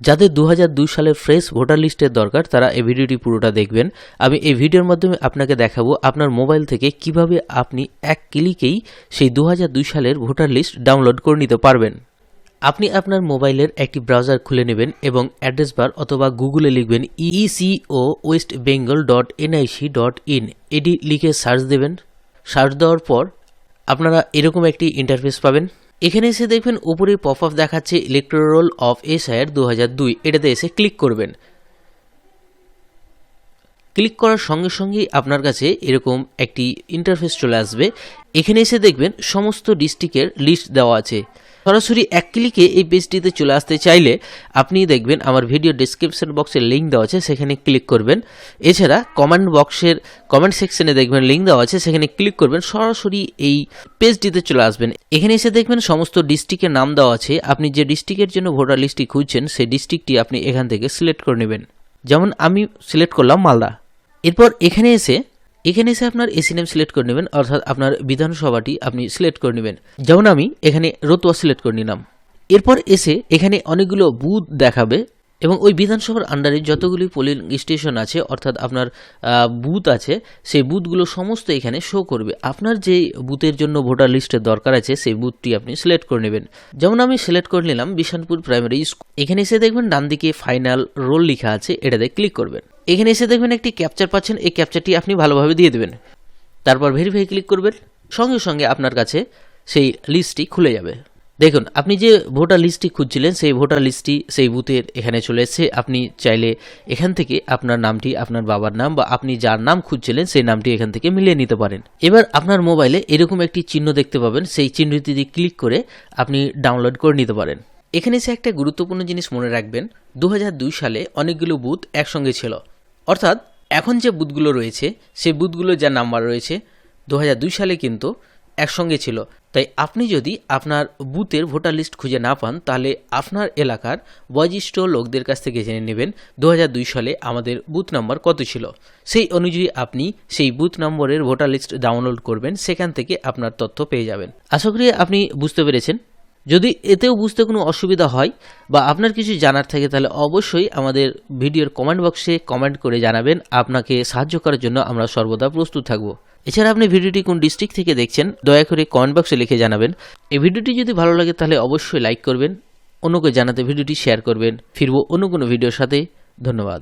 যাদের দু দুই সালের ফ্রেশ ভোটার লিস্টের দরকার, তারা এই ভিডিওটি পুরোটা দেখবেন। আমি এই ভিডিওর মাধ্যমে আপনাকে দেখাবো আপনার মোবাইল থেকে কীভাবে আপনি এক ক্লিকেই সেই দু দুই সালের ভোটার লিস্ট ডাউনলোড করে নিতে পারবেন। আপনি আপনার মোবাইলের একটি ব্রাউজার খুলে নেবেন এবং অ্যাড্রেস বার অথবা গুগলে লিখবেন ECO west Bengal dot NIC dot in এটি লিখে সার্চ দেবেন। সার্চ দেওয়ার পর আপনারা এরকম একটি ইন্টারফেস পাবেন। এখানে এসে দেখবেন উপরে পপ আপ দেখাচ্ছে ইলেকট্রোল অফ এসআইয়ের দু হাজার দুই। এটাতে এসে ক্লিক করবেন। ক্লিক করার সঙ্গে সঙ্গেই আপনার কাছে এরকম একটি ইন্টারফেস চলে আসবে। এখানে এসে দেখবেন সমস্ত ডিস্ট্রিক্টের লিস্ট দেওয়া আছে। সরাসরি এক ক্লিকে এই পেজটিতে চলে আসতে চাইলে আপনি দেখবেন আমার ভিডিও ডিসক্রিপশন বক্সের লিঙ্ক দেওয়া আছে, সেখানে ক্লিক করবেন। এছাড়া কমেন্ট বক্সের কমেন্ট সেকশনে দেখবেন লিঙ্ক দেওয়া আছে, সেখানে ক্লিক করবেন, সরাসরি এই পেজটিতে চলে আসবেন। এখানে এসে দেখবেন সমস্ত ডিস্ট্রিক্টের নাম দেওয়া আছে। আপনি যে ডিস্ট্রিক্টের জন্য ভোটার লিস্টটি খুঁজছেন, সেই ডিস্ট্রিক্টটি আপনি এখান থেকে সিলেক্ট করে নেবেন। যেমন আমি সিলেক্ট করলাম মালদা। এরপর এখানে এসে এখানে এসে আপনার এসি নেম সিলেক্ট করে নেবেন, অর্থাৎ আপনার বিধানসভাটি আপনি সিলেক্ট করে নেবেন। যেমন আমি এখানে রতুয়া সিলেক্ট করে নিলাম। এরপর এসে এখানে অনেকগুলো বুথ দেখাবে। এবং ওই বিধানসভার আন্ডারে যতগুলি পোলিং স্টেশন আছে, অর্থাৎ আপনার বুথ আছে, সেই বুথগুলো সমস্ত এখানে শো করবে। আপনার যে বুথের জন্য ভোটার লিস্টের দরকার আছে, সেই বুথটি আপনি সিলেক্ট করে নেবেন। যেমন আমি সিলেক্ট করে নিলাম বিশানপুর প্রাইমারি স্কুল এখানে এসে দেখবেন ডান দিকে ফাইনাল রোল লেখা আছে, এটাতে ক্লিক করবেন। এখানে এসে দেখবেন একটি ক্যাপচার পাচ্ছেন, এই ক্যাপচারটি আপনি ভালোভাবে দিয়ে দেবেন। তারপর ভেরিফাই ক্লিক করবেন। সঙ্গে সঙ্গে আপনার কাছে সেই লিস্টটি খুলে যাবে। দেখুন, আপনি যে ভোটার লিস্টটি খুঁজছিলেন, সেই ভোটার লিস্টটি সেই বুথের এখানে চলে এসেছে। আপনি চাইলে এখান থেকে আপনার নামটি, আপনার বাবার নাম বা আপনি যার নাম খুঁজছিলেন, সেই নামটি এখান থেকে মিলিয়ে নিতে পারেন। এবার আপনার মোবাইলে এরকম একটি চিহ্ন দেখতে পাবেন, সেই চিহ্নটি দিয়ে ক্লিক করে আপনি ডাউনলোড করে নিতে পারেন। এখানে সে একটা গুরুত্বপূর্ণ জিনিস মনে রাখবেন দু হাজার দুই সালে অনেকগুলো বুথ একসঙ্গে ছিল। অর্থাৎ এখন যে বুথগুলো রয়েছে, সেই বুথগুলো যা নাম্বার রয়েছে দু হাজার দুই সালে কিন্তু একসঙ্গে ছিল। তাই আপনি যদি আপনার বুথের ভোটার লিস্ট খুঁজে না পান, তাহলে আপনার এলাকার বয়োজ্যেষ্ঠ লোকদের কাছ থেকে জেনে নেবেন দু সালে আমাদের বুথ নম্বর কত ছিল। সেই অনুযায়ী আপনি সেই বুথ নম্বরের ভোটার লিস্ট ডাউনলোড করবেন, সেখান থেকে আপনার তথ্য পেয়ে যাবেন। আশা করি আপনি বুঝতে পেরেছেন। যদি এতেও বুঝতে কোনো অসুবিধা হয় বা আপনার কিছু জানার থাকে, তাহলে অবশ্যই আমাদের ভিডিওর কমেন্ট বক্সে কমেন্ট করে জানাবেন। আপনাকে সাহায্য করার জন্য আমরা সর্বদা প্রস্তুত থাকব। এছাড়া আপনি ভিডিওটি কোন ডিস্ট্রিক্ট থেকে দেখছেন, দয়া করে কমেন্ট বক্সে লিখে জানাবেন। এই ভিডিওটি যদি ভালো লাগে, তাহলে অবশ্যই লাইক করবেন, অন্যকে জানাতে ভিডিওটি শেয়ার করবেন। ফিরবো অন্য কোনো ভিডিওর সাথে। ধন্যবাদ।